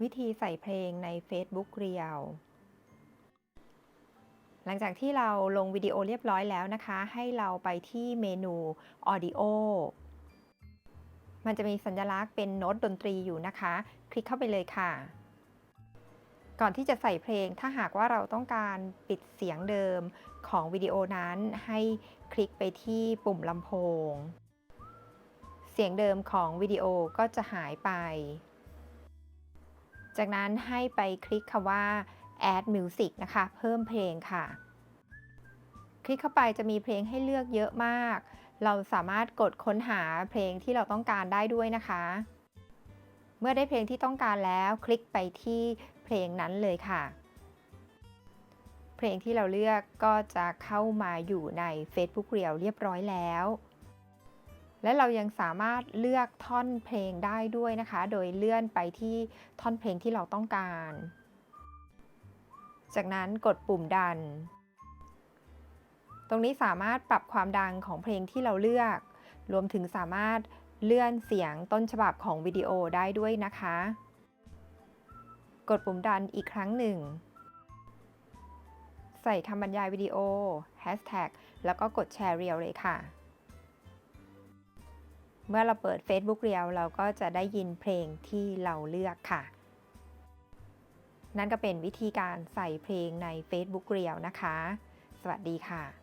วิธีใส่เพลงใน Facebook เรียวหลังจากที่เราลงวิดีโอเรียบร้อยแล้วนะคะ ให้เราไปที่เมนู Audio มันจะมีสัญลักษณ์เป็นโน้ตดนตรีอยู่นะคะ คลิกเข้าไปเลยค่ะ ก่อนที่จะใส่เพลงถ้าหากว่าเราต้องการปิดเสียงเดิมของวิดีโอนั้น ให้คลิกไปที่ปุ่มลำโพง เสียงเดิมของวิดีโอก็จะหายไป จากนั้นให้ไปคลิกคำว่า add music นะคะ เพิ่มเพลงค่ะ คลิกเข้าไปจะมีเพลงให้เลือกเยอะมาก เราสามารถกดค้นหาเพลงที่เราต้องการได้ด้วยนะคะ เมื่อได้เพลงที่ต้องการแล้วคลิกไปที่เพลงนั้นเลยค่ะ เพลงที่เราเลือกก็จะเข้ามาอยู่ใน Facebook Reel เรียบร้อยแล้ว และเรายังสามารถเลือกท่อนเพลงได้ด้วยนะคะ โดยเลื่อนไปที่ท่อนเพลงที่เราต้องการ จากนั้นกดปุ่มดัน ตรงนี้สามารถปรับความดังของเพลงที่เราเลือก รวมถึงสามารถเลื่อนเสียงต้นฉบับของวิดีโอได้ด้วยนะคะ กดปุ่มดันอีกครั้งหนึ่ง ใส่คำบรรยายวิดีโอ Hashtag แล้วก็กดแชร์เรียวเลยค่ะ เมื่อเราเปิด Facebook เรียวเราก็จะได้ยินเพลงที่เราเลือกค่ะ นั่นก็เป็นวิธีการใส่เพลงใน Facebook เรียวนะคะ สวัสดีค่ะ